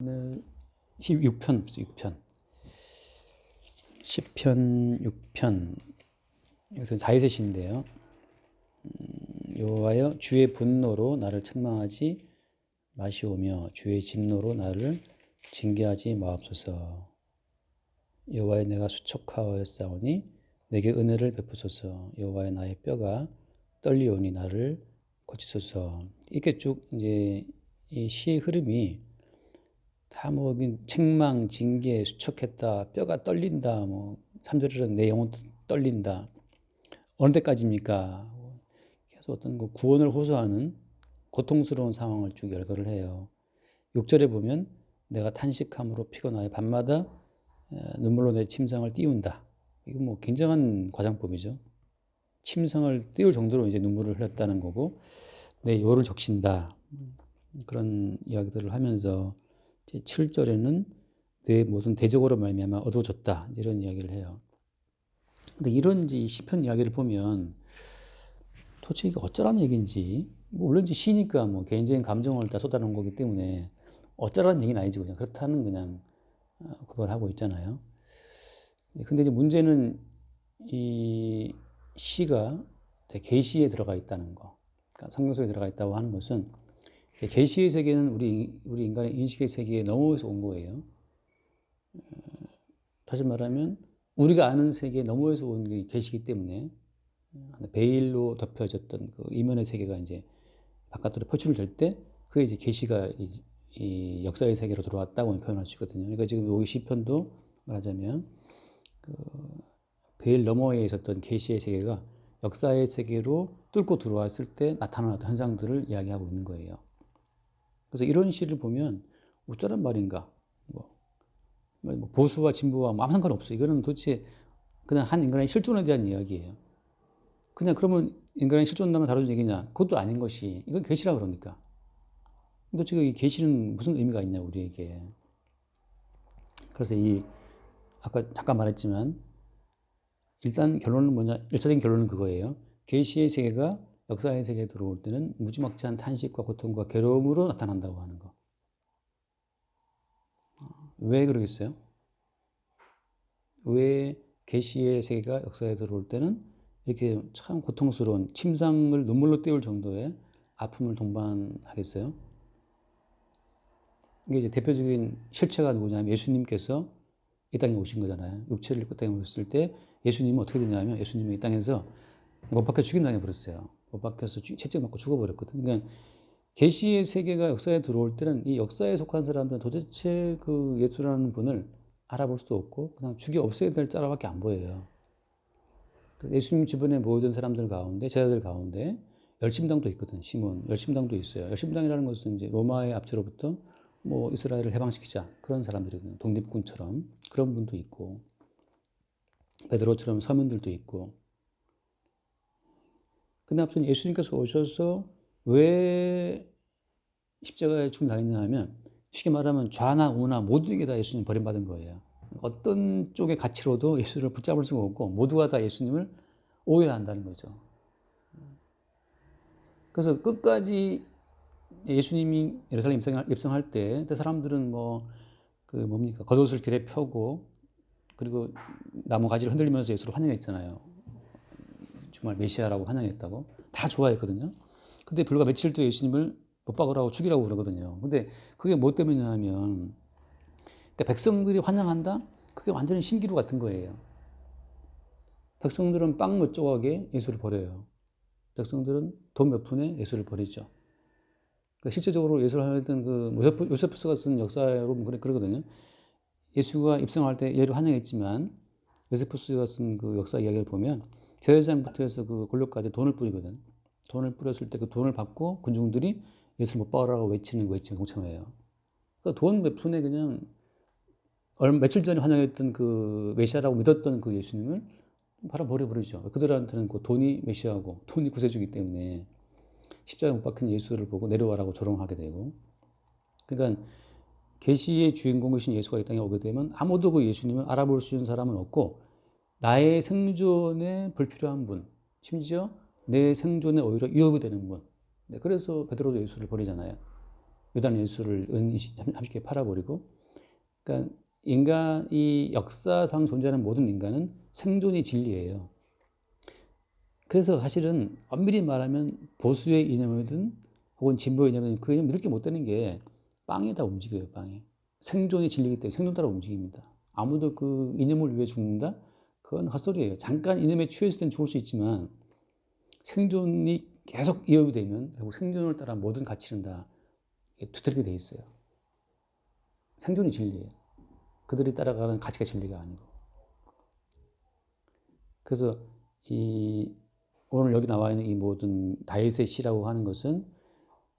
16편, 6편. 10편, 6편. 여기서 다윗의 시인데요. 음, 여호와여 주의 분노로 나를 책망하지 마시오며 주의 진노로 나를 징계하지 마옵소서. 여호와의 내가 수척하였사오니 내게 은혜를 베푸소서. 여호와의 나의 뼈가 떨리오니 나를 고치소서. 이렇게 쭉 이제 이 시의 흐름이 다 뭐 책망, 징계, 수척했다, 뼈가 떨린다, 뭐 3절에는 내 영혼도 떨린다. 어느 때까지입니까? 계속 어떤 그 구원을 호소하는 고통스러운 상황을 쭉 열거를 해요. 6절에 보면 내가 탄식함으로 피곤하여 밤마다 눈물로 내 침상을 띄운다. 이거 뭐 굉장한 과장법이죠. 침상을 띄울 정도로 이제 눈물을 흘렸다는 거고 내 요를 적신다. 그런 이야기들을 하면서 7절에는 내 모든 대적으로 말미암아 어두워졌다. 이런 이야기를 해요. 근데 이런 시편 이야기를 보면 도대체 이게 어쩌라는 얘기인지 뭐 물론 이제 시니까 뭐 개인적인 감정을 다 쏟아놓은 거기 때문에 어쩌라는 얘기는 아니지 그냥 그렇다는 그냥 어, 그걸 하고 있잖아요. 근데 이제 문제는 이 시가 계시에 들어가 있다는 거. 그러니까 성경 속에 들어가 있다고 하는 것은 계시의 세계는 우리 우리 인간의 인식의 세계에 넘어서 온 거예요. 어, 다시 말하면 우리가 아는 세계 넘어서 온 계시기 때문에 베일로 덮여졌던 그 이면의 세계가 이제 바깥으로 표출될 때 그게 이제 계시가 이, 이, 역사의 세계로 들어왔다고 표현할 수 있거든요. 그러니까 지금 여기 시편도 말하자면 그 베일 너머에 있었던 계시의 세계가 역사의 세계로 뚫고 들어왔을 때 나타나는 현상들을 이야기하고 있는 거예요. 그래서 이런 시를 보면 어쩌란 말인가? 뭐, 뭐 보수와 진보와 뭐 아무 상관없어. 이거는 도대체 그냥 한 인간의 실존에 대한 이야기예요. 그냥 그러면 인간의 실존만 다루는 얘기냐? 그것도 아닌 것이 이건 계시라 그러니까. 도대체 이 계시는 무슨 의미가 있냐 우리에게. 그래서 이 아까 잠깐 말했지만 일단 결론은 뭐냐? 일차적인 결론은 그거예요. 계시의 세계가 역사의 세계에 들어올 때는 무지막지한 탄식과 고통과 괴로움으로 나타난다고 하는 거. 왜 그러겠어요? 왜 계시의 세계가 역사에 들어올 때는 이렇게 참 고통스러운 침상을 눈물로 떼울 정도의 아픔을 동반하겠어요? 이게 이제 대표적인 실체가 누구냐면 예수님께서 이 땅에 오신 거잖아요. 육체를 입고 땅에 오셨을 때 예수님은 어떻게 되냐면 예수님이 이 땅에서 못 박혀 죽임 당해 버렸어요. 못 박혀서 채찍 맞고 죽어버렸거든. 그러니까 계시의 세계가 역사에 들어올 때는 이 역사에 속한 사람들은 도대체 그 예수라는 분을 알아볼 수도 없고 그냥 죽여 없애야 될 자라밖에 안 보여요. 예수님 주변에 모여든 사람들 가운데 제자들 가운데 열심당도 있거든. 시몬 열심당도 있어요. 열심당이라는 것은 이제 로마의 압제로부터 뭐 이스라엘을 해방시키자 그런 사람들이거든요. 독립군처럼 그런 분도 있고 베드로처럼 서민들도 있고 근데 아무튼 예수님께서 오셔서 왜 십자가에 죽음 당했냐 하면 쉽게 말하면 좌나 우나 모두에게 다 예수님 버림받은 거예요. 어떤 쪽의 가치로도 예수를 붙잡을 수가 없고 모두가 다 예수님을 오해한다는 거죠. 그래서 끝까지 예수님이 예루살렘 입성 할 때, 그 사람들은 뭐, 그 뭡니까, 겉옷을 길에 펴고, 그리고 나무 가지를 흔들리면서 예수를 환영했잖아요. 정말 메시아라고 환영했다고 다 좋아했거든요. 근데 불과 며칠 뒤에 예수님을 못 박으라고 죽이라고 그러거든요. 근데 그게 뭐 때문이냐면 그러니까 백성들이 환영한다? 그게 완전히 신기루 같은 거예요. 백성들은 빵 몇 조각에 예수를 버려요. 백성들은 돈 몇 푼에 예수를 버리죠. 그러니까 실제적으로 예수를 하였던 그 요세프, 요세프스가 쓴 역사로 그러거든요. 예수가 입성할 때 예를 환영했지만 요세프스가 쓴 그 역사 이야기를 보면 제사장부터 해서 그 권력까지 돈을 뿌리거든. 돈을 뿌렸을 때 그 돈을 받고 군중들이 예수를 못 박으라고 외치는 외침 공청회예요. 그러니까 돈 몇 푼에 그냥 얼마 며칠 전에 환영했던 그 메시아라고 믿었던 그 예수님을 바로 버려버리죠. 그들한테는 그 돈이 메시아고 돈이 구세주기 때문에 십자가에 못 박힌 예수를 보고 내려와라고 조롱하게 되고 그러니까 계시의 주인공이신 예수가 이 땅에 오게 되면 아무도 그 예수님을 알아볼 수 있는 사람은 없고 나의 생존에 불필요한 분, 심지어 내 생존에 오히려 위협이 되는 분. 네, 그래서 베드로도 예수를 버리잖아요. 유단 예수를 은 30개 팔아버리고 그러니까 인간이 역사상 존재하는 모든 인간은 생존이 진리예요. 그래서 사실은 엄밀히 말하면 보수의 이념이든 혹은 진보의 이념이든 그 이념 믿을 게 못 되는 게 빵에 다 움직여요, 빵에. 생존이 진리이기 때문에 생존 따라 움직입니다. 아무도 그 이념을 위해 죽는다? 그건 헛소리예요. 잠깐 이념에 취했을 땐 죽을 수 있지만 생존이 계속 이어되면 결국 생존을 따라 모든 가치는 다 두드리게 돼 있어요. 생존이 진리예요. 그들이 따라가는 가치가 진리가 아니고. 그래서 이 오늘 여기 나와 있는 이 모든 다윗의 시라고 하는 것은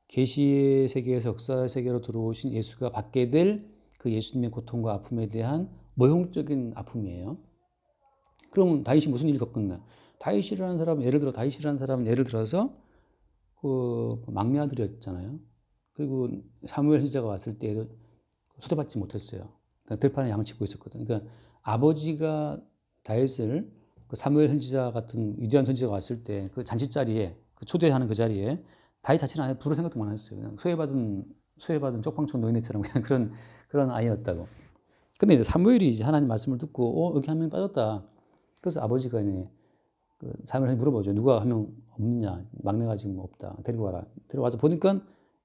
계시의 세계에서 역사의 세계로 들어오신 예수가 받게 될 그 예수님의 고통과 아픔에 대한 모형적인 아픔이에요. 그러면 다윗이 무슨 일을 겪었나? 다윗이라는 사람은 예를 들어 다윗이라는 사람은 예를 들어서 그 막내 아들이었잖아요. 그리고 사무엘 선지자가 왔을 때 초대받지 못했어요. 그러니까 들판에 양을 치고 있었거든. 그러니까 아버지가 다윗을 그 사무엘 선지자 같은 위대한 선지자가 왔을 때 그 잔치 자리에 그 초대하는 그 자리에 다윗 자체는 아예 부를 생각도 안 했어요. 그냥 소외받은 소외받은 쪽방촌 노인네처럼 그냥 그런 그런 아이였다고. 근데 이제 사무엘이 이제 하나님 말씀을 듣고 어 여기 한 명 빠졌다. 그래서 아버지가 이제 그 사무엘한테 물어보죠. 누가 한 명 없느냐? 막내가 지금 없다. 데리고 와라. 데리고 와서 보니까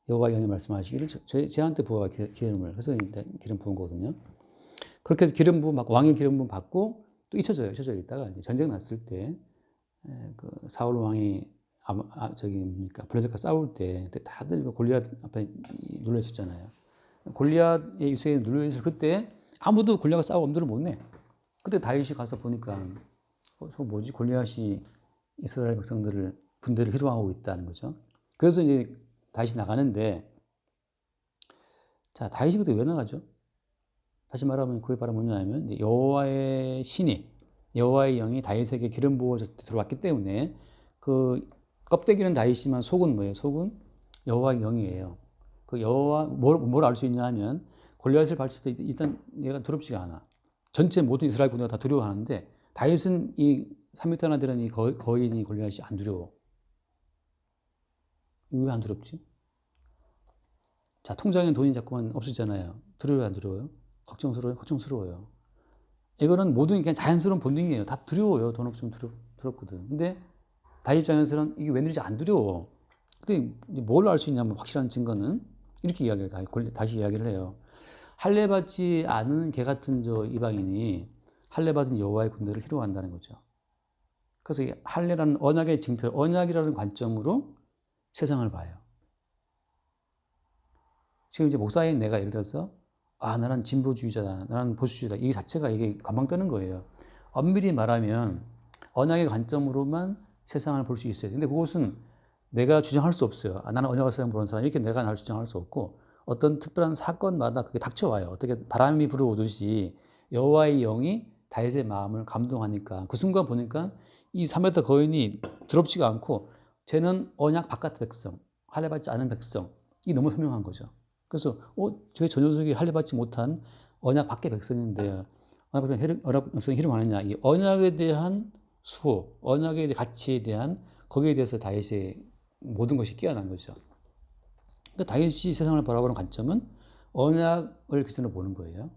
여호와 영이 말씀하시기를 저, 저한테 부어가 기름을 그래서 기름 부은 거거든요. 그렇게 해서 기름 부막 왕의 기름 부음 받고 또 잊혀져요. 잊혀져 있다가 전쟁 났을 때 그 사울 왕이 아, 아, 저기 뭡니까 블레셋과 싸울 때 다들 그 골리앗 앞에 눌려 있었잖아요. 골리앗의 유세에 눌려 있을 그때 아무도 골리앗과 싸울 엄두를 못 내. 그때 다윗이 가서 보니까 어, 저 뭐지 골리앗이 이스라엘 백성들을 군대를 희롱하고 있다는 거죠. 그래서 이제 다시 나가는데 자 다윗이 그때 왜 나가죠? 다시 말하면 그게 바로 뭐냐면 여호와의 신이 여호와의 영이 다윗에게 기름 부어서 들어왔기 때문에 그 껍데기는 다윗이지만 속은 뭐예요? 속은 여호와의 영이에요. 그 여호와 뭘 알 수 있냐 하면 골리앗을 발칠 때 일단 얘가 두렵지가 않아. 전체 모든 이스라엘 군대가 다 두려워하는데 다윗은 이 3m나 되는 이 거, 거인이 골리앗이 안 두려워. 왜 안 두렵지? 자, 통장에 돈이 자꾸만 없어지잖아요. 두려워요, 안 두려워요? 걱정스러워요? 걱정스러워요. 이거는 모든 그냥 자연스러운 본능이에요. 다 두려워요. 돈 없으면 두려, 두렵거든. 근데 다윗 입장에서는 이게 웬일인지 안 두려워. 근데 뭘알수 있냐면 확실한 증거는 이렇게 이야기를 다시 이야기를 해요. 할례 받지 않은 개 같은 저 이방인이 할례 받은 여호와의 군대를 희롱한다는 거죠. 그래서 할례라는 언약의 증표, 언약이라는 관점으로 세상을 봐요. 지금 이제 목사인 내가 예를 들어서 아 나는 진보주의자다, 나는 보수주의다 이 자체가 이게 가망 뜨는 거예요. 엄밀히 말하면 언약의 관점으로만 세상을 볼 수 있어요. 근데 그것은 내가 주장할 수 없어요. 아, 나는 언약을 세상 보는 사람 이렇게 내가 날 주장할 수 없고 어떤 특별한 사건마다 그게 닥쳐와요. 어떻게 바람이 불어오듯이 여호와의 영이 다윗의 마음을 감동하니까 그 순간 보니까 이 3m 거인이 더럽지가 않고 쟤는 언약 바깥 백성, 할례 받지 않은 백성. 이 너무 현명한 거죠. 그래서 어, 저저 녀석이 할례 받지 못한 언약 밖의 백성인데 언약 백성 언약 백성 희름 하느냐? 이 언약에 대한 수호, 언약의 가치에 대한 거기에 대해서 다윗의 모든 것이 깨어난 거죠. 그러니까 다윗이 세상을 바라보는 관점은 언약을 기준으로 보는 거예요.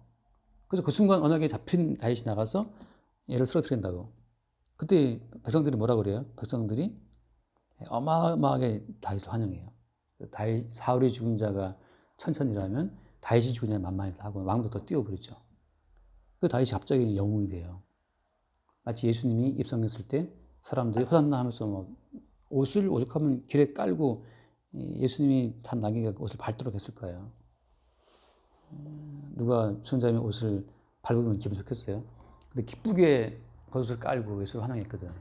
그래서 그 순간 언약에 잡힌 다윗이 나가서 얘를 쓰러뜨린다고. 그때 백성들이 뭐라 그래요? 백성들이 어마어마하게 다윗을 환영해요. 다윗 사울이 죽은 자가 천천히라면 다윗이 죽은 자는 만만이다 하고 왕도 더 띄워버리죠. 그 다윗이 갑자기 영웅이 돼요. 마치 예수님이 입성했을 때 사람들이 호산나 하면서 뭐 옷을 오죽하면 길에 깔고 예수님이 탄 나귀가 옷을 밟도록 했을 거예요. 누가 천자의 옷을 밟으면 기분 좋겠어요? 근데 기쁘게 겉옷을 깔고 예수를 환영했거든.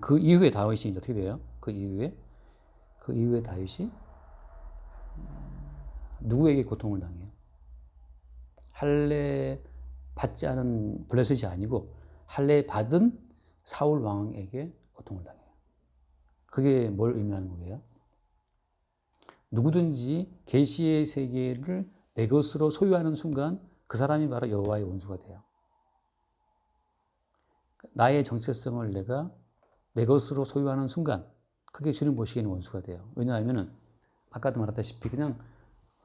그 이후에 다윗이 어떻게 돼요? 그 이후에 그 이후에 다윗이 누구에게 고통을 당해요? 할례 받지 않은 블레셋이 아니고 할례 받은 사울 왕에게 고통을 당해요. 그게 뭘 의미하는 거예요? 누구든지 계시의 세계를 내 것으로 소유하는 순간 그 사람이 바로 여호와의 원수가 돼요. 나의 정체성을 내가 내 것으로 소유하는 순간 그게 주님 보시기에는 원수가 돼요. 왜냐하면 아까도 말했다시피 그냥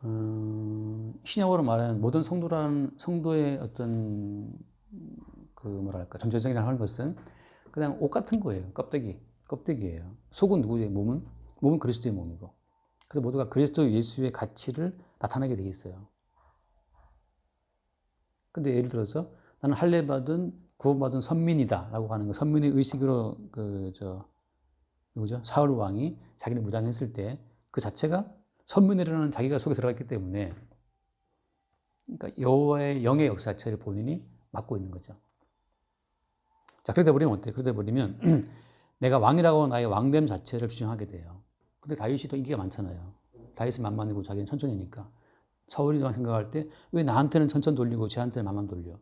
음, 신약으로 말하는 모든 성도라는 성도의 어떤 그 뭐랄까 전체적이라고 하는 것은 그냥 옷 같은 거예요. 껍데기, 껍데기예요. 속은 누구의 몸은 몸은 그리스도의 몸이고. 그래서 모두가 그리스도 예수의 가치를 나타내게 돼 있어요. 근데 예를 들어서 나는 할례 받은 구원받은 선민이다라고 하는 거 선민의 의식으로 그 저 누구죠 사울 왕이 자기를 무장했을 때 그 자체가 선민이라는 자기가 속에 들어갔기 때문에 그러니까 여호와의 영의 역사 자체를 본인이 맡고 있는 거죠. 자 그러다 버리면 어때? 그러다 버리면 내가 왕이라고 나의 왕됨 자체를 주장하게 돼요. 근데 다윗이 또 인기가 많잖아요. 다윗은 만만이고 자기는 천천이니까. 사울이랑 생각할 때 왜 나한테는 천천 돌리고 쟤한테는 만만 돌려?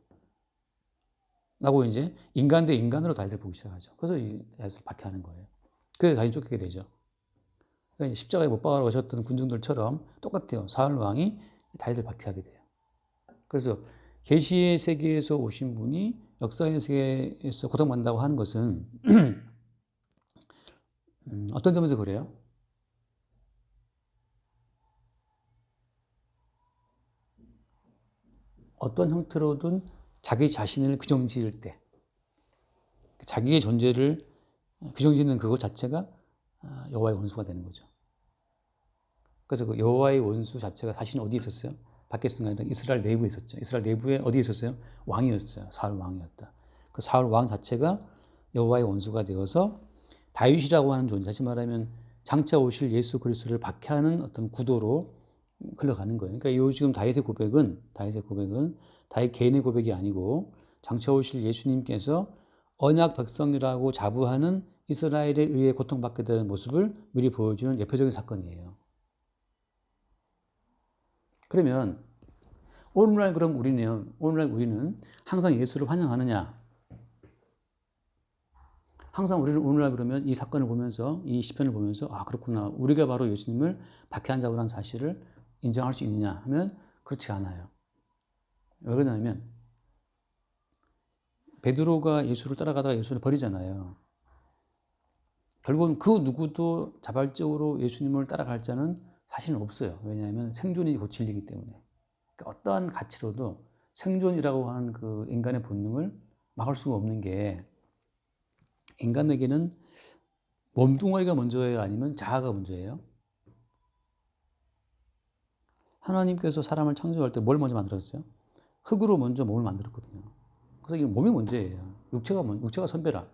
라고 이제 인간 대 인간으로 다윗을 보기 시작하죠. 그래서 이 다윗을 박해하는 거예요. 그래서 다윗이 쫓기게 되죠. 그러니까 십자가에 못 박아 오셨던 군중들처럼 똑같아요. 사울 왕이 다윗을 박해하게 돼요. 그래서 계시의 세계에서 오신 분이 역사의 세계에서 고통받는다고 하는 것은 음, 어떤 점에서 그래요? 어떤 형태로든 자기 자신을 규정 지을 때 자기의 존재를 규정 짓는 그것 자체가 아, 여호와의 원수가 되는 거죠. 그래서 그 여호와의 원수 자체가 사실은 어디 있었어요? 밖에 있었던 게 이스라엘 내부에 있었죠. 이스라엘 내부에 어디 있었어요? 왕이었어요. 사울 왕이었다. 그 사울 왕 자체가 여호와의 원수가 되어서 다윗이라고 하는 존재, 다시 말하면 장차 오실 예수 그리스도를 박해하는 어떤 구도로 흘러가는 거예요. 그러니까 요 지금 다윗의 고백은 다윗의 고백은 다윗 개인의 고백이 아니고 장차 오실 예수님께서 언약 백성이라고 자부하는 이스라엘에 의해 고통받게 되는 모습을 미리 보여주는 예표적인 사건이에요. 그러면 오늘날 그럼 우리는 오늘날 우리는 항상 예수를 환영하느냐? 항상 우리는 오늘날 그러면 이 사건을 보면서 이 시편을 보면서 아 그렇구나 우리가 바로 예수님을 박해한 자라는 사실을 인정할 수 있느냐 하면 그렇지 않아요. 왜 그러냐면 베드로가 예수를 따라가다가 예수를 버리잖아요. 결국은 그 누구도 자발적으로 예수님을 따라갈 자는 사실은 없어요. 왜냐하면 생존이 곧 진리이기 때문에. 그러니까 어떠한 가치로도 생존이라고 하는 그 인간의 본능을 막을 수가 없는 게 인간에게는 몸뚱아리가 먼저예요? 아니면 자아가 먼저예요? 하나님께서 사람을 창조할 때 뭘 먼저 만들었어요? 흙으로 먼저 몸을 만들었거든요. 그래서 이게 몸이 문제예요. 육체가 먼, 육체가 선배라.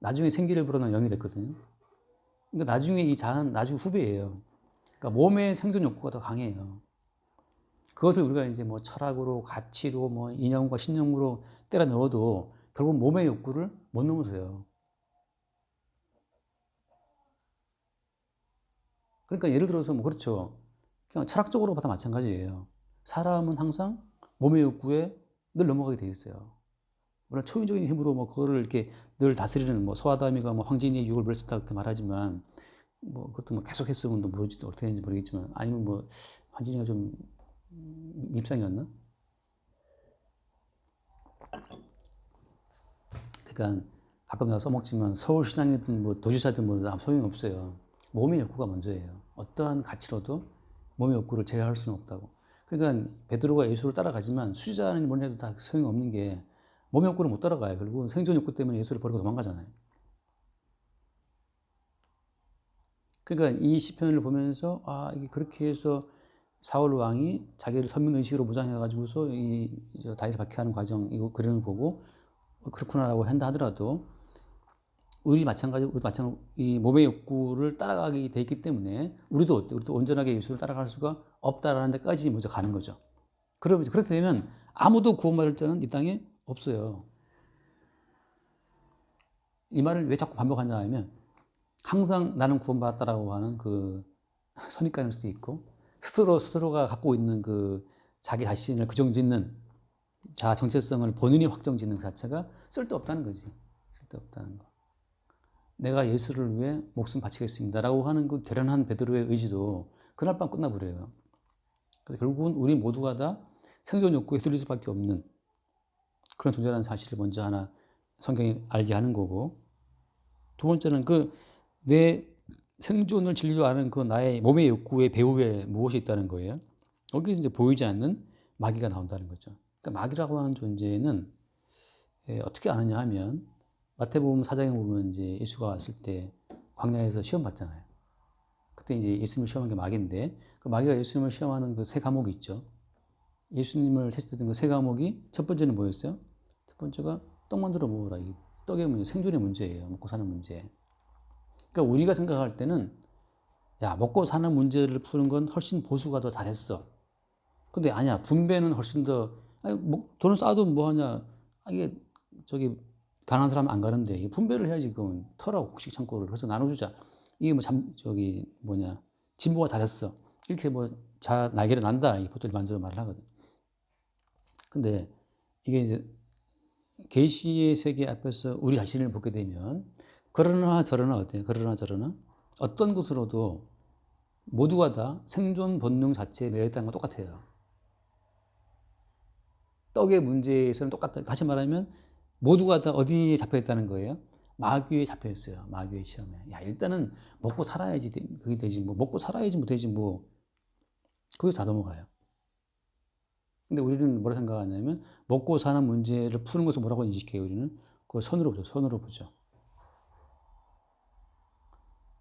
나중에 생기를 불어넣은 영이 됐거든요. 그러니까 나중에 이 자아는 나중 후배예요. 그러니까 몸의 생존 욕구가 더 강해요. 그것을 우리가 이제 뭐 철학으로, 가치로, 뭐 이념과 신념으로 때려 넣어도 결국 몸의 욕구를 못 넘으세요. 그러니까 예를 들어서 뭐 그렇죠. 그냥 철학적으로 봐도 마찬가지예요. 사람은 항상 몸의 욕구에 늘 넘어가게 돼 있어요. 물론 초인적인 힘으로 뭐 그거를 이렇게 늘 다스리는 뭐 소아다미가 뭐 황진이의 유혹을 물었다 그렇게 말하지만 뭐 그것도 뭐 계속 했으면 또 모르지 어떻게 했는지 모르겠지만 아니면 뭐 황진이가 좀 밉상이었나? 그러니까 가끔 내가 써먹지만 서울시장이든 뭐 도지사든 뭐 아무 소용이 없어요. 몸의 욕구가 먼저예요. 어떠한 가치로도 몸의 욕구를 제어할 수는 없다고. 그러니까 베드로가 예수를 따라가지만 수자는 뭐래도 다 소용이 없는 게 몸의 욕구를 못 따라가요. 결국 생존 욕구 때문에 예수를 버리고 도망가잖아요. 그러니까 이 시편을 보면서 아 이게 그렇게 해서 사울 왕이 자기를 선민 의식으로 무장해 가지고서 이 다윗을 박해하는 과정 이거 그림을 보고 그렇구나라고 한다 하더라도 우리 마찬가지 우리 마찬가지 이 몸의 욕구를 따라가게 돼 있기 때문에 우리도 어때? 우리도 온전하게 예수를 따라갈 수가 없다라는 데까지 먼저 가는 거죠. 그러면 그렇게 되면 아무도 구원받을 자는 이 땅에 없어요. 이 말을 왜 자꾸 반복하냐 하면 항상 나는 구원받았다라고 하는 그 선입관일 수도 있고 스스로 스스로가 갖고 있는 그 자기 자신을 규정짓는 자아 정체성을 본인이 확정짓는 그 자체가 쓸데없다는 거지. 쓸데없다는 거. 내가 예수를 위해 목숨 바치겠습니다라고 하는 그 결연한 베드로의 의지도 그날 밤 끝나버려요. 그래서 결국은 우리 모두가 다 생존 욕구에 휘둘릴 수밖에 없는 그런 존재라는 사실을 먼저 하나 성경이 알게 하는 거고 두 번째는 그 내 생존을 진료하는 그 나의 몸의 욕구의 배후에 무엇이 있다는 거예요? 여기 이제 보이지 않는 마귀가 나온다는 거죠. 그러니까 마귀라고 하는 존재는 예, 어떻게 아느냐 하면 마태복음 사장에 보면 이제 예수가 왔을 때 광야에서 시험 받잖아요. 그때 이제 예수님을 시험한 게 마귀인데 그 마귀가 예수님을 시험하는 그 세 과목이 있죠. 예수님을 테스트했던 그 세 과목이 첫 번째는 뭐였어요? 첫 번째가 떡 만들어 먹으라. 이 떡의 문제, 생존의 문제예요. 먹고 사는 문제. 그러니까 우리가 생각할 때는 야 먹고 사는 문제를 푸는 건 훨씬 보수가 더 잘했어. 근데 아니야 분배는 훨씬 더 아니 뭐 돈을 쌓아도 뭐 하냐 아, 이게 저기 가난한 사람 안 가는데 이 분배를 해야지 그건 털하고 곡식 창고를 그래서 나눠주자 이게 뭐 잠 저기 뭐냐 진보가 잘했어 이렇게 뭐 자 날개를 난다 이 보통 일반적으로 말을 하거든. 근데 이게 이제 계시의 세계 앞에서 우리 자신을 보게 되면 그러나 저러나 어때요? 그러나 저러나 어떤 것으로도 모두가 다 생존 본능 자체에 매여 있다는 건 똑같아요. 떡의 문제에서는 똑같다. 다시 말하면 모두가 다 어디에 잡혀 있다는 거예요? 마귀에 잡혀 있어요. 마귀의 시험에. 야 일단은 먹고 살아야지 되- 그게 되지 뭐 먹고 살아야지 못되지 뭐 그게 다 넘어가요. 근데 우리는 뭐라 생각하냐면 먹고 사는 문제를 푸는 것을 뭐라고 인식해요? 우리는 그걸 선으로 보죠. 선으로 보죠.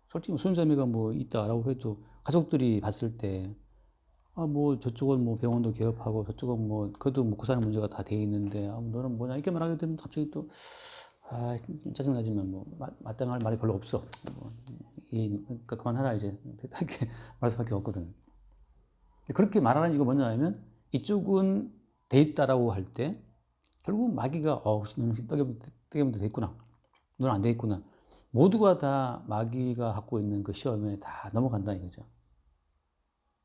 솔직히 뭐 손자매가 뭐 있다라고 해도 가족들이 봤을 때 아, 뭐 저쪽은 뭐 병원도 개업하고 저쪽은 뭐 그래도 먹고 사는 문제가 다 돼 있는데 아, 너는 뭐냐 이렇게 말하게 되면 갑자기 또 아, 짜증나지만 뭐 마- 마땅할 말이 별로 없어. 뭐, 이, 그러니까 그만하라 이제 이렇게 말할 수밖에 없거든. 그렇게 말하는 이유가 뭐냐면 이쪽은 돼 있다라고 할 때 결국 마귀가 어, 너는 문제 돼 있구나. 너는 안 돼 있구나. 모두가 다 마귀가 갖고 있는 그 시험에 다 넘어간다 이거죠.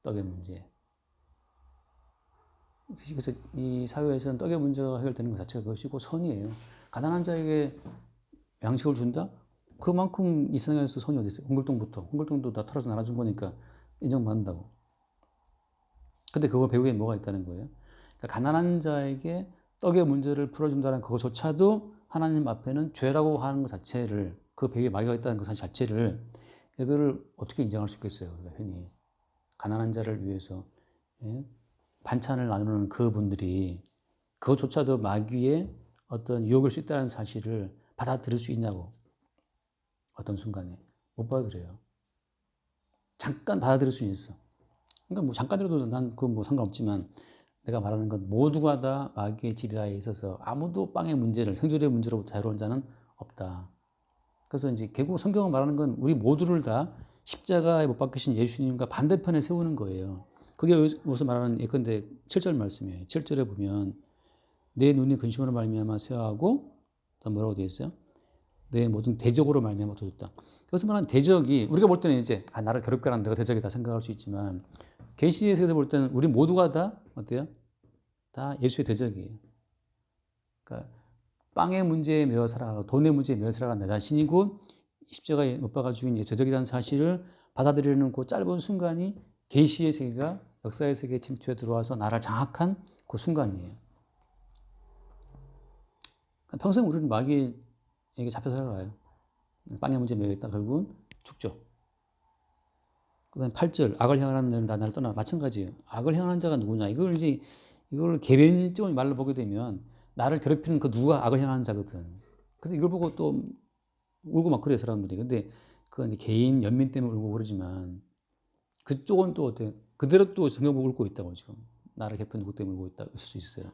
떡의 문제. 그래서 이 사회에서는 떡의 문제가 해결되는 것 자체가 그것이고 선이에요. 가난한 자에게 양식을 준다? 그만큼 이 세상에서 선이 어디 있어요? 홍글동부터. 홍글동도 다 털어서 나눠준 거니까 인정받는다고. 근데 그거 배후에 뭐가 있다는 거예요? 그러니까 가난한 자에게 떡의 문제를 풀어준다는 그것조차도 하나님 앞에는 죄라고 하는 것 자체를 그 배후에 마귀가 있다는 것 자체를 이거를 어떻게 인정할 수 있겠어요? 우리가 흔히 가난한 자를 위해서 예? 반찬을 나누는 그분들이 그것조차도 마귀의 어떤 유혹일 수 있다는 사실을 받아들일 수 있냐고 어떤 순간에 못 받아들여요. 잠깐 받아들일 수 있어. 그러니까 뭐 잠깐이라도 난 그건 뭐 상관없지만 내가 말하는 건 모두가 다 마귀의 지배하에 있어서 아무도 빵의 문제를 생존의 문제로부터 자유로운 자는 없다. 그래서 이제 결국 성경은 말하는 건 우리 모두를 다 십자가에 못 박히신 예수님과 반대편에 세우는 거예요. 그게 여기서 말하는 예컨대 7절 말씀이에요. 7절에 보면 내 눈이 근심으로 말미암아 쇠하고 또 뭐라고 되어 있어요? 내 모든 대적으로 말미암아 얻어졌다. 여기서 말하는 대적이 우리가 볼 때는 이제 아 나를 괴롭게 내가 대적이다 생각할 수 있지만 계시의 세계에서 볼 때는 우리 모두가 다 어때요? 다 예수의 대적이에요. 그러니까 빵의 문제에 매여 살아가고 돈의 문제에 매여 살아간 나 자신이고 십자가에 못 박아 죽인 예수 대적이라는 사실을 받아들이는 그 짧은 순간이 계시의 세계가 역사의 세계에 침투해 들어와서 나를 장악한 그 순간이에요. 평생 우리는 마귀에게 잡혀 살아가요. 빵의 문제에 매여 있다 결국은 죽죠. 그 다음에 8절 악을 향하는 자는 다 나를 떠나 마찬가지예요. 악을 향하는 자가 누구냐 이걸 이제 이걸 개변적인 말로 보게 되면 나를 괴롭히는 그 누가 악을 향하는 자거든. 그래서 이걸 보고 또 울고 막 그래요 사람들이. 근데 그건 개인 연민 때문에 울고 그러지만 그쪽은 또 어때? 그대로 또 성경 울고 있다고 지금 나를 개편 누구 때문에 울고 있다 있을 수 있어요.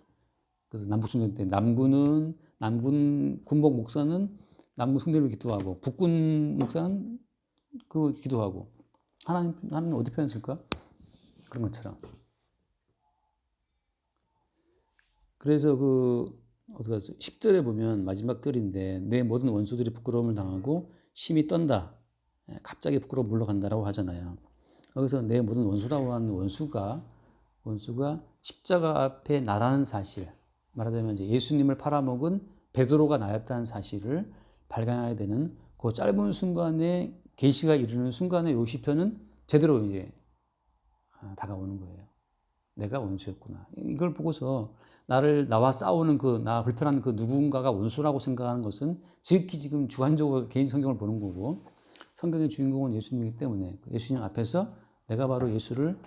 그래서 남북순전 때 남군은 남군 군복 목사는 남군 승리를 기도하고 북군 목사는 그 기도하고 하나님 하나님 어디 편에 있을까? 그런 것처럼. 그래서 그 갔어? 10절에 보면 마지막 절인데 내 모든 원수들이 부끄러움을 당하고 심히 떤다. 예, 갑자기 부끄러워 물러간다라고 하잖아요. 여기서 내 모든 원수라고 하는 원수가 원수가 십자가 앞에 나라는 사실 말하자면 이제 예수님을 팔아먹은 베드로가 나였다는 사실을 발견하게 되는 그 짧은 순간에 계시가 이르는 순간에 요 시편은 제대로 이제 아, 다가오는 거예요. 내가 원수였구나. 이걸 보고서 나를 나와 싸우는 그 나 불편한 그 누군가가 원수라고 생각하는 것은 지극히 지금 주관적으로 개인 성경을 보는 거고 성경의 주인공은 예수님이기 때문에 예수님 앞에서 내가 바로 예수를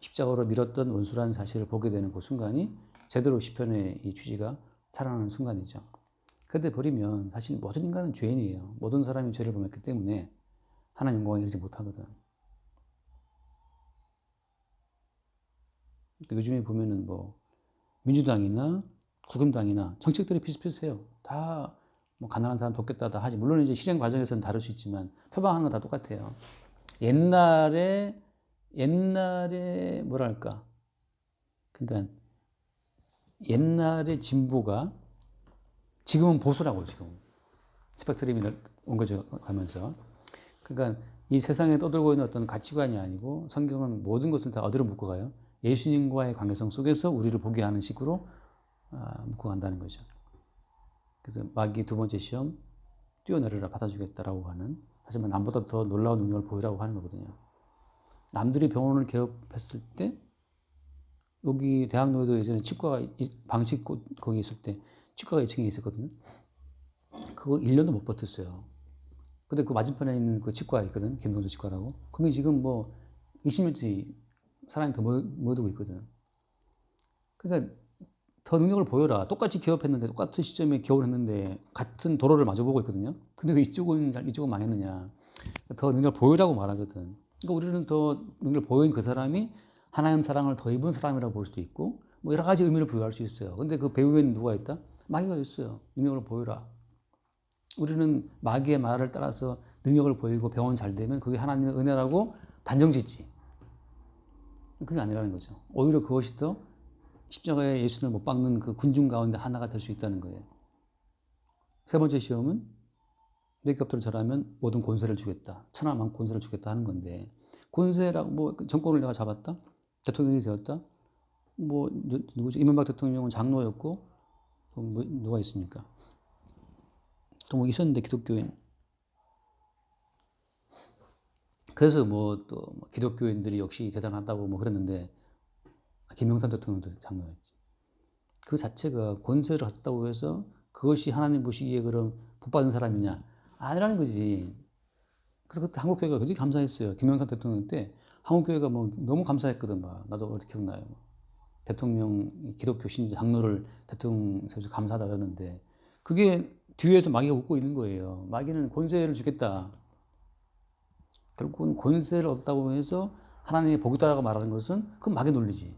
십자가로 밀었던 원수라는 사실을 보게 되는 그 순간이 제대로 시편의 이 취지가 살아나는 순간이죠. 그런데 버리면 사실 모든 인간은 죄인이에요. 모든 사람이 죄를 범했기 때문에 하나님 영광에 이르지 못하거든. 요즘에 보면은 뭐 민주당이나 국힘당이나 정책들이 비슷비슷해요. 다 뭐 가난한 사람 돕겠다 다 하지. 물론 이제 실행 과정에서는 다를 수 있지만 표방하는 건 다 똑같아요. 옛날에 옛날에 뭐랄까? 그러니까 옛날에 진보가 지금은 보수라고 지금 스펙트럼이 온 거죠 가면서. 그러니까 이 세상에 떠들고 있는 어떤 가치관이 아니고 성경은 모든 것을 다 어디로 묶어 가요? 예수님과의 관계성 속에서 우리를 보게 하는 식으로 아, 묶어 간다는 거죠. 그래서 마귀 두 번째 시험 뛰어내려라 받아주겠다라고 하는 하지만 남보다 더 놀라운 능력을 보이라고 하는 거거든요 남들이 병원을 개업했을 때 여기 대학로에도 예전에 치과가 방식 거기 있을 때 치과가 2층에 있었거든요. 그거 1년도 못 버텼어요. 근데 그 맞은편에 있는 그 치과가 있거든. 김동수 치과라고. 거기 지금 뭐 20년째 사람이 더 모여들고 있거든. 그러니까 더 능력을 보여라. 똑같이 기업했는데 똑같은 시점에 기업을 했는데 같은 도로를 마주보고 있거든요. 근데 왜 이쪽은 이쪽은 망했느냐. 더 능력을 보여라고 말하거든. 그러니까 우리는 더 능력을 보인 그 사람이 하나님 사랑을 더 입은 사람이라고 볼 수도 있고 뭐 여러 가지 의미를 부여할 수 있어요. 근데 그 배후에는 누가 있다? 마귀가 있어요. 능력을 보여라. 우리는 마귀의 말을 따라서 능력을 보이고 병원 잘 되면 그게 하나님의 은혜라고 단정짓지. 그게 아니라는 거죠. 오히려 그것이 더 십자가에 예수를 못 박는 그 군중 가운데 하나가 될 수 있다는 거예요. 세 번째 시험은 메이크업들을 잘하면 모든 권세를 주겠다. 천하만 권세를 주겠다 하는 건데 권세라고 뭐 정권을 내가 잡았다. 대통령이 되었다. 뭐 누구죠? 이명박 대통령은 장로였고 또뭐 누가 있습니까? 또 뭐 있었는데 기독교인. 그래서 뭐또뭐 기독교인들이 역시 대단하다고 뭐 그랬는데 김영삼 대통령도 장로였지. 그 자체가 권세를 갖다고 해서 그것이 하나님 보시기에 그럼 복 받은 사람이냐? 아니라는 거지. 그래서 그때 한국교회가 굉장히 감사했어요. 김영삼 대통령 때 한국교회가 뭐 너무 감사했거든. 막 나도 기억나요. 대통령 기독교 신자 장로를 대통령에서 감사하다 그러는데 그게 뒤에서 마귀가 웃고 있는 거예요. 마귀는 권세를 주겠다. 결국은 권세를 얻었다고 해서 하나님의 복이다라고 말하는 것은 그건 마귀 논리지.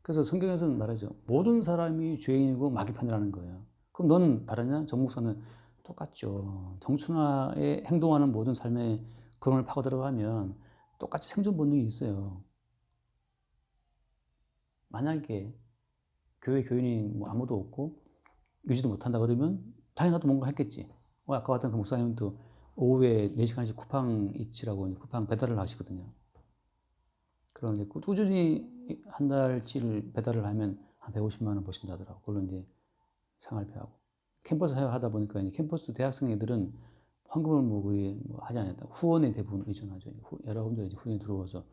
그래서 성경에서는 말하죠. 모든 사람이 죄인이고 마귀 편이라는 거예요. 그럼 너는 다르냐? 정 목사는 똑같죠. 정춘화에 행동하는 모든 삶의 그런을 파고 들어가면 똑같이 생존 본능이 있어요. 만약에 교회 교인이 뭐 아무도 없고 유지도 못한다 그러면 당연히 나도 뭔가 했겠지. 어, 아까 봤던 그 목사님도 오후에 4시간씩 쿠팡 이치라고 쿠팡 배달을 하시거든요. 그럼 이제 꾸준히 한 달치를 배달을 하면 한 150만 원 버신다더라고. 그걸로 이제 생활비하고. 캠퍼스 하다 보니까 이제 캠퍼스 대학생 애들은 황금을 뭐, 그리 뭐 하지 않았다. 후원에 대부분 의존하죠. 후, 여러분들 이제 후원에 들어와서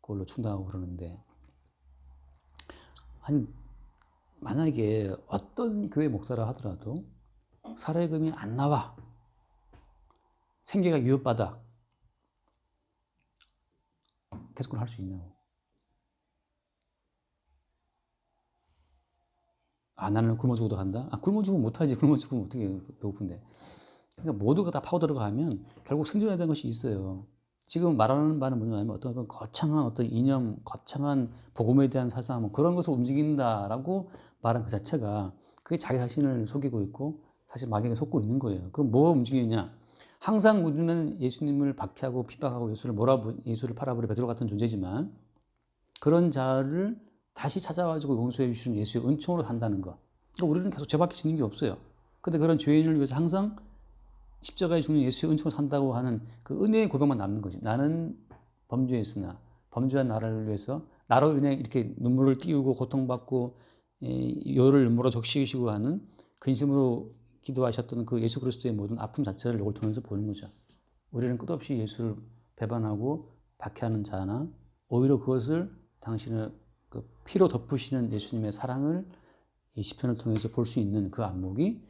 그걸로 충당하고 그러는데. 아니, 만약에 어떤 교회 목사라 하더라도 사례금이 안 나와. 생계가 위협받아. 계속 할수 있냐고. 아, 나는 굶어 죽어도 간다? 아, 굶어 죽으면 못하지. 굶어 죽으면 어떻게 배고픈데. 그러니까 모두가 다 파고 들어가면 결국 생존해야 되는 것이 있어요. 지금 말하는 바는 뭐냐면 어떤 거창한 어떤 이념, 거창한 복음에 대한 사상, 뭐 그런 것을 움직인다라고 말한 그 자체가 그게 자기 자신을 속이고 있고 사실 마귀에게 속고 있는 거예요. 그럼 뭐 움직이냐? 항상 우리는 예수님을 박해하고 핍박하고 예수를 몰아부, 예수를 팔아버려 베드로 같은 존재지만 그런 자를 다시 찾아가지고 용서해 주시는 예수의 은총으로 산다는 것. 그러니까 우리는 계속 죄밖에 짓는 게 없어요. 근데 그런 죄인을 위해서 항상 십자가에 죽는 예수의 은총으로 산다고 하는 그 은혜의 고백만 남는 거지. 나는 범죄했으나 범죄한 나라를 위해서 나로 인해 이렇게 눈물을 띄우고 고통받고 요를 물어 적시시고 하는 근심으로 기도하셨던 그 예수 그리스도의 모든 아픔 자체를 이걸 통해서 보는 거죠. 우리는 끝없이 예수를 배반하고 박해하는 자나 오히려 그것을 당신의 그 피로 덮으시는 예수님의 사랑을 이 시편을 통해서 볼 수 있는 그 안목이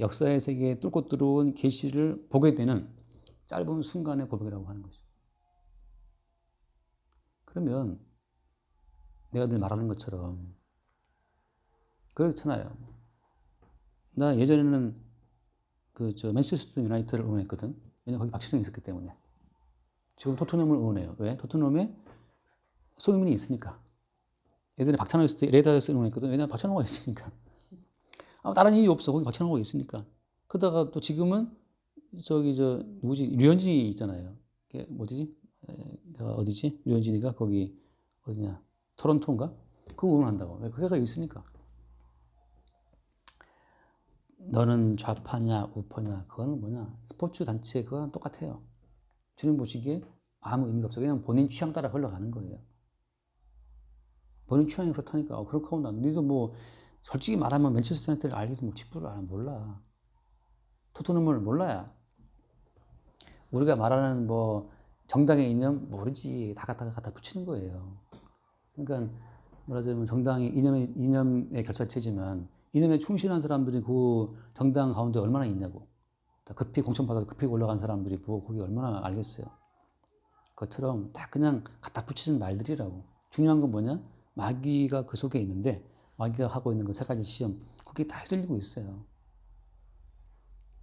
역사의 세계에 뚫고 들어온 계시를 보게 되는 짧은 순간의 고백이라고 하는 거죠. 그러면 내가 늘 말하는 것처럼 그렇잖아요. 나 예전에는 그 저 맨체스터 유나이티드를 응원했거든. 왜냐 거기 박지성이 있었기 때문에. 지금 토트넘을 응원해요. 왜? 토트넘에 손흥민이 있으니까. 예전에 박찬호 있을 때 레다에서 응원했거든. 왜냐 박찬호가 있으니까. 아, 다른 이유 없어. 거기 박찬호가 있으니까. 그러다가 또 지금은 저기 저 누구지 류현진이 있잖아요. 그게 뭐지? 에, 내가 어디지? 류현진이가 거기 어디냐? 토론토인가? 그거 응원한다고. 왜? 그게가 있으니까. 너는 좌파냐 우파냐 그거는 뭐냐 스포츠 단체 그거랑 똑같아요. 주님 보시기에 아무 의미가 없어. 그냥 본인 취향 따라 흘러가는 거예요. 본인 취향이 그렇다니까. 어, 그렇고 난 너희도 뭐 솔직히 말하면 맨체스터 유나이티드를 알기도 뭐 직부를 알아 몰라. 토트넘을 몰라야. 우리가 말하는 뭐 정당의 이념 모르지. 다 갖다가 갖다 붙이는 거예요. 그러니까 말하자면 정당이 이념의 이념의 결사체지만 이념에 충실한 사람들이 그 정당 가운데 얼마나 있냐고. 다 급히 공천받아서 급히 올라간 사람들이 뭐 거기 얼마나 알겠어요. 그것처럼 다 그냥 갖다 붙이는 말들이라고. 중요한 건 뭐냐? 마귀가 그 속에 있는데 마귀가 하고 있는 그 세 가지 시험 그게 다 휘둘리고 있어요.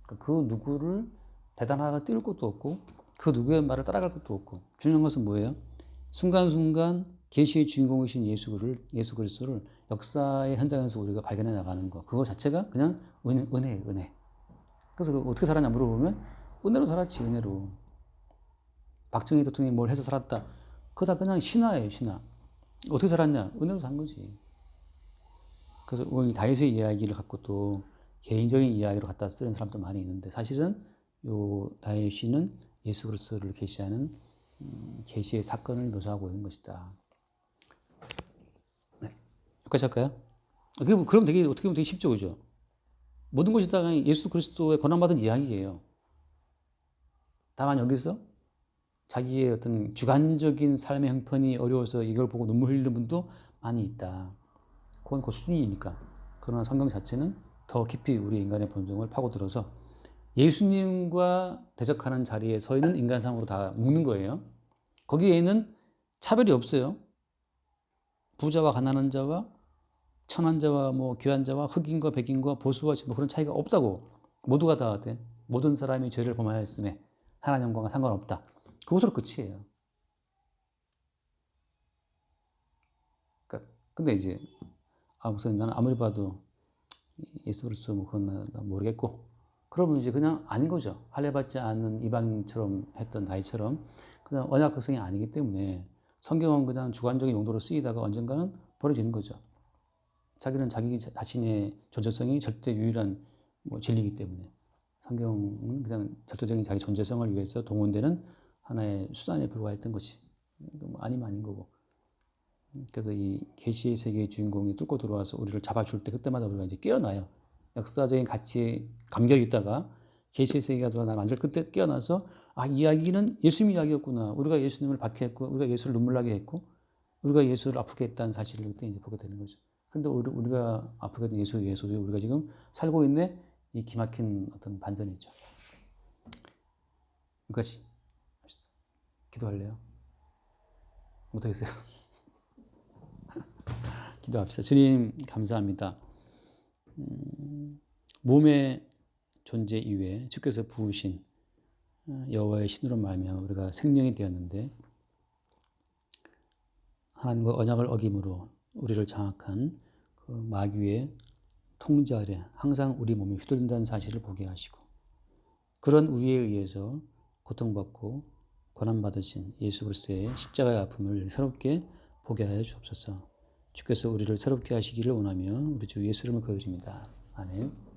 그러니까 그 누구를 대단하게 띄울 것도 없고 그 누구의 말을 따라갈 것도 없고 중요한 것은 뭐예요? 순간순간 계시의 주인공이신 예수를 예수 그리스도를 역사의 현장에서 우리가 발견해 나가는 거 그거 자체가 그냥 은혜 은혜 은혜. 그래서 그 어떻게 살았냐 물어보면 은혜로 살았지 은혜로. 박정희 대통령이 뭘 해서 살았다. 그거 다 그냥 신화예요 신화. 어떻게 살았냐 은혜로 산 거지. 그래서 다윗의 이야기를 갖고 또 개인적인 이야기로 갖다 쓰는 사람도 많이 있는데 사실은 요 다윗은 예수 그리스도를 계시하는 음, 계시의 사건을 묘사하고 있는 것이다. 네. 여기까지 할까요? 그럼 그럼 되게 어떻게 보면 되게 쉽죠, 그죠? 모든 것이 다 예수 그리스도의 권한받은 이야기예요. 다만 여기서 자기의 어떤 주관적인 삶의 형편이 어려워서 이걸 보고 눈물 흘리는 분도 많이 있다. 그건 그 수준이니까. 그러나 성경 자체는 더 깊이 우리 인간의 본성을 파고들어서 예수님과 대적하는 자리에 서 있는 인간상으로 다 묶는 거예요. 거기에는 차별이 없어요. 부자와 가난한 자와 천한 자와 뭐 귀한 자와 흑인과 백인과 보수와 뭐 그런 차이가 없다고 모두가 다 돼. 모든 사람이 죄를 범하였음에 하나님 영광과 상관없다. 그것으로 끝이에요. 그러니까 근데 이제 아 무슨 나는 아무리 봐도 예수 그리스도 뭐 그건 나 모르겠고 그러면 이제 그냥 아닌 거죠. 할례받지 않은 이방인처럼 했던 나이처럼 그냥 언약 백성이 아니기 때문에 성경은 그냥 주관적인 용도로 쓰이다가 언젠가는 버려지는 거죠. 자기는 자기 자신의 존재성이 절대 유일한 뭐 진리이기 때문에 성경은 그냥 절대적인 자기 존재성을 위해서 동원되는 하나의 수단에 불과했던 것이 뭐 아니면 아닌 거고. 그래서 이 계시의 세계의 주인공이 뚫고 들어와서 우리를 잡아줄 때 그때마다 우리가 이제 깨어나요. 역사적인 가치에 감격이 있다가 계시의 세계가 들어와 완전 그때 깨어나서 아 이야기는 예수님 이야기였구나. 우리가 예수님을 박해했고 우리가 예수를 눈물나게 했고 우리가 예수를 아프게 했다는 사실을 그때 이제 보게 되는 거죠. 그런데 우리 가 아프게 된 예수에 의해서 우리가 지금 살고 있는 이 기막힌 어떤 반전이죠. 합시다. 기도할래요? 못하겠어요? 기도합시다. 주님 감사합니다. 음, 몸의 존재 이외에 주께서 부으신 어, 여호와의 신으로 말며 우리가 생명이 되었는데 하나님과 언약을 어김으로 우리를 장악한 그 마귀의 통제 아래 항상 우리 몸이 휘둘린다는 사실을 보게 하시고 그런 우리에 의해서 고통받고 고난받으신 예수 그리스도의 십자가의 아픔을 새롭게 보게 하여 주옵소서. 주께서 우리를 새롭게 하시기를 원하며 우리 주 예수 이름을 거드립니다. 아멘.